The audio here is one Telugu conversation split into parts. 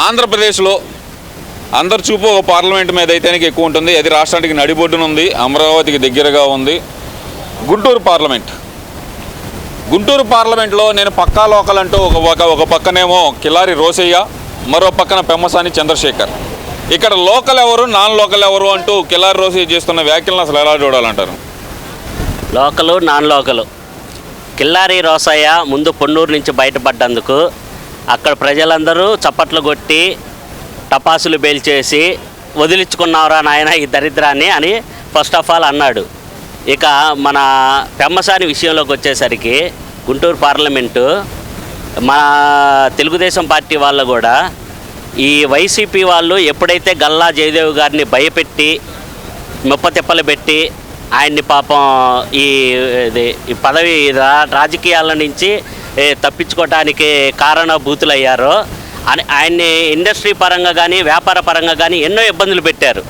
ఆంధ్రప్రదేశ్లో అందరు చూపు ఒక పార్లమెంట్ మీద అయితేనే ఎక్కువ ఉంటుంది. అది రాష్ట్రానికి నడిబొడ్డున ఉంది. అమరావతికి దగ్గరగా ఉంది. గుంటూరు పార్లమెంట్. గుంటూరు పార్లమెంట్లో నేను పక్కా లోకల్ అంటూ ఒక ఒక ఒక పక్కనేమో కిలారి రోసయ్య మరో పక్కన పెమ్మసాని చంద్రశేఖర్. ఇక్కడ లోకల్ ఎవరు నాన్ లోకల్ ఎవరు అంటూ కిలారి రోసయ్య చేస్తున్న వ్యాఖ్యలను అసలు ఎలా చూడాలంటారు? Local non local. Killari Rosaiah ముందు పొన్నూరు నుంచి బయటపడ్డందుకు అక్కడ ప్రజలందరూ చప్పట్లు కొట్టి టపాసులు పేల్చేసి వదిలించుకున్నావురా నాయన ఈ దరిద్రాన్ని అని ఫస్ట్ ఆఫ్ ఆల్ అన్నాడు. ఇక మన పెమ్మసాని విషయంలోకి వచ్చేసరికి గుంటూరు పార్లమెంటు మన తెలుగుదేశం పార్టీ వాళ్ళు కూడా ఈ వైసీపీ వాళ్ళు ఎప్పుడైతే గల్లా జయదేవ్ గారిని భయపెట్టి ముప్పతిప్పలు పెట్టి ఆయన్ని పాపం ఈ ఇది ఈ పదవి రా- రాజకీయాల నుంచి తప్పించుకోవటానికి కారణభూతులయ్యారో అని ఆయన్ని ఇండస్ట్రీ పరంగా కానీ వ్యాపార పరంగా కానీ ఎన్నో ఇబ్బందులు పెట్టారు.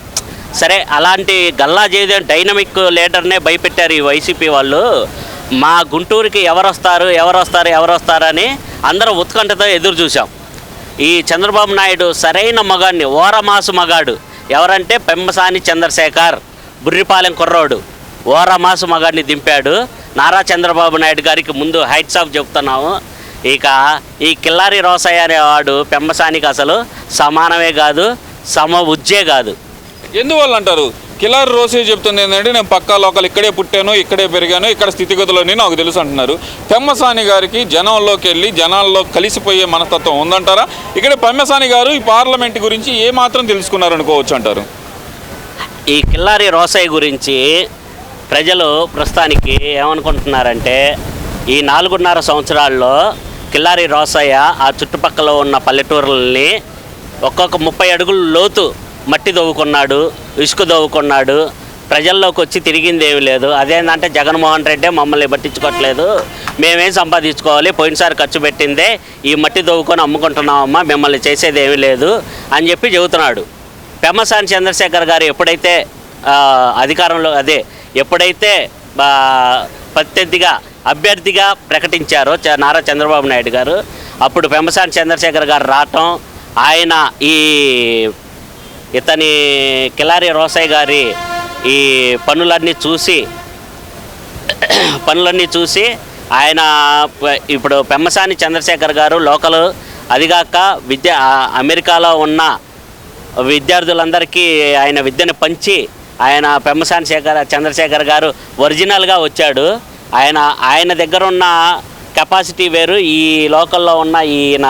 సరే అలాంటి గల్లా జయదేవ్ డైనమిక్ లీడర్నే భయపెట్టారు ఈ వైసీపీ వాళ్ళు. మా గుంటూరుకి ఎవరు వస్తారు ఎవరు వస్తారు ఎవరు వస్తారని అందరూ ఉత్కంఠతో ఎదురు చూసాం ఈ చంద్రబాబు నాయుడు సరైన మగాడిని ఓరమాసు మగాడు. ఎవరంటే పెమ్మసాని చంద్రశేఖర్ బుర్రిపాలెం కుర్రోడు. ఓరమాసు మగాడిని దింపాడు. నారా చంద్రబాబు నాయుడు గారికి ముందు హైట్స్ ఆఫ్ చెప్తున్నాము. ఇక ఈ కిల్లారి రోసయ్య అనేవాడు పెమ్మసానికి అసలు సమానమే కాదు సమ ఉజ్జే కాదు. ఎందువల్ల అంటారు? కిలారి రోసయ్య చెప్తుంది ఏంటంటే నేను పక్కా లోకల్ ఇక్కడే పుట్టాను ఇక్కడే పెరిగాను ఇక్కడ స్థితిగతులని నాకు తెలుసు అంటున్నారు. పెమ్మసాని గారికి జనంలోకి వెళ్ళి జనాల్లో కలిసిపోయే మనస్తత్వం ఉందంటారా? ఇక్కడ పెమ్మసాని గారు ఈ పార్లమెంట్ గురించి ఏ మాత్రం తెలుసుకున్నారు అనుకోవచ్చు అంటారు? ఈ కిల్లారి రోసయ్య గురించి ప్రజలు ప్రస్తుతానికి ఏమనుకుంటున్నారంటే ఈ నాలుగున్నర సంవత్సరాల్లో కిల్లారి రోసయ్య ఆ చుట్టుపక్కల ఉన్న పల్లెటూరులని ఒక్కొక్క ముప్పై అడుగులు లోతు మట్టి దవ్వుకున్నాడు ఇసుక దవ్వుకున్నాడు ప్రజల్లోకి వచ్చి తిరిగింది ఏమీ లేదు. అదేంటంటే జగన్మోహన్ రెడ్డి మమ్మల్ని పట్టించుకోవట్లేదు మేమేం సంపాదించుకోవాలి పోయినసారి ఖర్చు పెట్టిందే ఈ మట్టి దవ్వుకొని అమ్ముకుంటున్నామమ్మా మిమ్మల్ని చేసేది ఏమీ లేదు అని చెప్పి చెబుతున్నాడు. పెమ్మసాని చంద్రశేఖర్ గారు ఎప్పుడైతే అధికారంలో అదే ఎప్పుడైతే ప్రత్యర్థిగా అభ్యర్థిగా ప్రకటించారో చ- నారా చంద్రబాబు నాయుడు గారు అప్పుడు పెంబసాని చంద్రశేఖర్ గారు రావటం ఆయన ఈ ఇతని కిలారి రోసయ్య గారి ఈ పనులన్నీ చూసి పనులన్నీ చూసి ఆయన ఇప్పుడు పెమ్మసాని చంద్రశేఖర్ గారు లోకల్ అదిగాక విద్య అమెరికాలో ఉన్న విద్యార్థులందరికీ ఆయన విద్యను పంచి ఆయన పెమ్మసాని శేఖర్ చంద్రశేఖర్ గారు ఒరిజినల్గా వచ్చాడు. ఆయన ఆయన దగ్గర ఉన్న కెపాసిటీ వేరు ఈ లోకల్లో ఉన్న ఈయన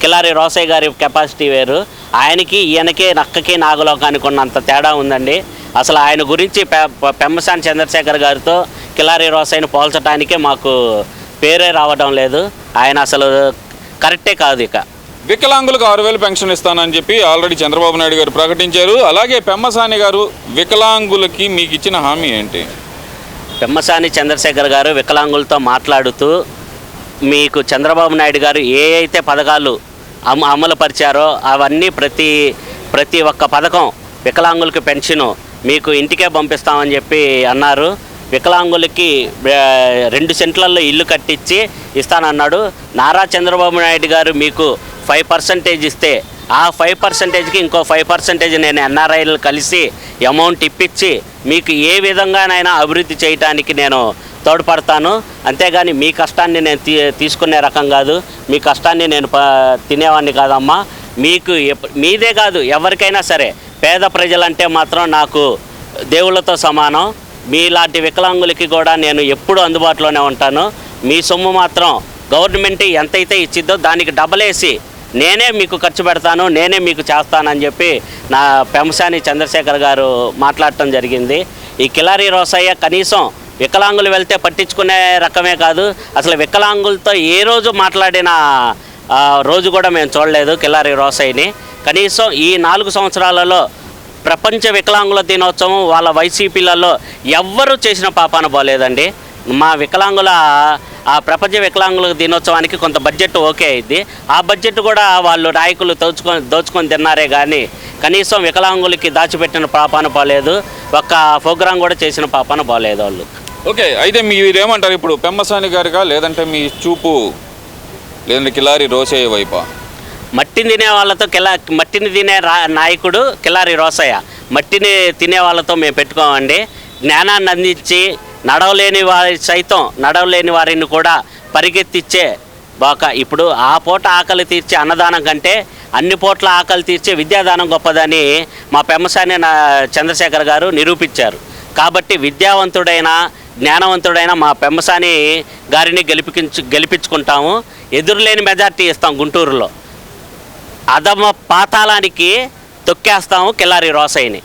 కిలారి రోసయ్య గారి కెపాసిటీ వేరు. ఆయనకి ఈయనకి నక్కకి నాగలోకానికి ఉన్నంత తేడా ఉందండి. అసలు ఆయన గురించి పె పెమ్మసాని చంద్రశేఖర్ గారితో కిలారి రోసయ్యను పోల్చడానికే మాకు పేరే రావడం లేదు. ఆయన అసలు కరెక్టే కాదు ఇక. వికలాంగులకు ఆరు వేలు పెన్షన్ ఇస్తానని చెప్పి ఆల్రెడీ చంద్రబాబు నాయుడు గారు ప్రకటించారు. అలాగే పెమ్మసాని గారు వికలాంగులకి మీకు ఇచ్చిన హామీ ఏంటి? పెమ్మసాని చంద్రశేఖర్ గారు వికలాంగులతో మాట్లాడుతూ మీకు చంద్రబాబు నాయుడు గారు ఏ అయితే పథకాలు అమ అమలుపరిచారో అవన్నీ ప్రతి ప్రతి ఒక్క పథకం వికలాంగులకి పెన్షను మీకు ఇంటికే పంపిస్తామని చెప్పి అన్నారు. వికలాంగులకి రెండు సెంట్లలో ఇల్లు కట్టించి ఇస్తానన్నాడు. నారా చంద్రబాబు నాయుడు గారు మీకు ఫైవ్ పర్సంటేజ్ ఇస్తే ఆ ఫైవ్ పర్సెంటేజ్కి ఇంకో ఫైవ్ పర్సెంటేజ్ నేను ఎన్ఆర్ఐలు కలిసి అమౌంట్ ఇప్పించి మీకు ఏ విధంగానైనా అభివృద్ధి చేయటానికి నేను తోడ్పడతాను. అంతేగాని మీ కష్టాన్ని నేను తీ తీసుకునే రకం కాదు. మీ కష్టాన్ని నేను తినేవాడిని కాదమ్మా. మీకు మీదే కాదు ఎవరికైనా సరే. పేద ప్రజలంటే మాత్రం నాకు దేవుళ్ళతో సమానం. మీలాంటి వికలాంగులకి కూడా నేను ఎప్పుడూ అందుబాటులోనే ఉంటాను. మీ సొమ్ము మాత్రం గవర్నమెంట్ ఎంతైతే ఇచ్చిద్దో దానికి డబల్ వేసి నేనే మీకు ఖర్చు పెడతాను నేనే మీకు చేస్తానని చెప్పి నా పెంసాని చంద్రశేఖర్ గారు మాట్లాడటం జరిగింది. ఈ కిలారి రోసయ్య కనీసం వికలాంగులు వెళ్తే పట్టించుకునే రకమే కాదు అసలు వికలాంగులతో ఏ రోజు మాట్లాడిన రోజు కూడా మేము చూడలేదు కిలారి రోసయ్యని. కనీసం ఈ నాలుగు సంవత్సరాలలో ప్రపంచ వికలాంగుల దినోత్సవం వాళ్ళ వైసీపీలలో ఎవ్వరూ చేసిన పాపాన పోలేదండి. మా వికలాంగుల ఆ ప్రపంచ వికలాంగుల దినోత్సవానికి కొంత బడ్జెట్ ఓకే అయింది. ఆ బడ్జెట్ కూడా వాళ్ళు నాయకులు దోచుకొని దోచుకొని తిన్నారే కానీ కనీసం వికలాంగులకి దాచిపెట్టిన పాపాన పోలేదు. ఒక్క ప్రోగ్రాం కూడా చేసిన పాపాన పోలేదు వాళ్ళు. ఓకే అయితే మీరేమంటారు ఇప్పుడు? పెమ్మసాని గారిగా లేదంటే మీ చూపు లేదంటే కిలారి రోసయ్య వైపా? మట్టిని తినే వాళ్ళతో కిలా మట్టిని తినే రా నాయకుడు కిలారి రోసయ్య. మట్టిని తినే వాళ్ళతో మేము పెట్టుకోమండి. జ్ఞానాన్ని అందించి నడవలేని వారి సైతం నడవలేని వారిని కూడా పరిగెత్తిచ్చే బాక. ఇప్పుడు ఆ పూట ఆకలి తీర్చే అన్నదానం కంటే అన్ని పూట్ల ఆకలి తీర్చే విద్యాదానం గొప్పదని మా పెమ్మసాని నా చంద్రశేఖర్ గారు నిరూపించారు. కాబట్టి విద్యావంతుడైన జ్ఞానవంతుడైన మా పెమ్మసాని గారిని గెలిపించు గెలిపించుకుంటాము. ఎదురులేని మెజార్టీ ఇస్తాం గుంటూరులో. అదమ పాతాళానికి తొక్కేస్తాము కిల్లారి రోసయ్యని.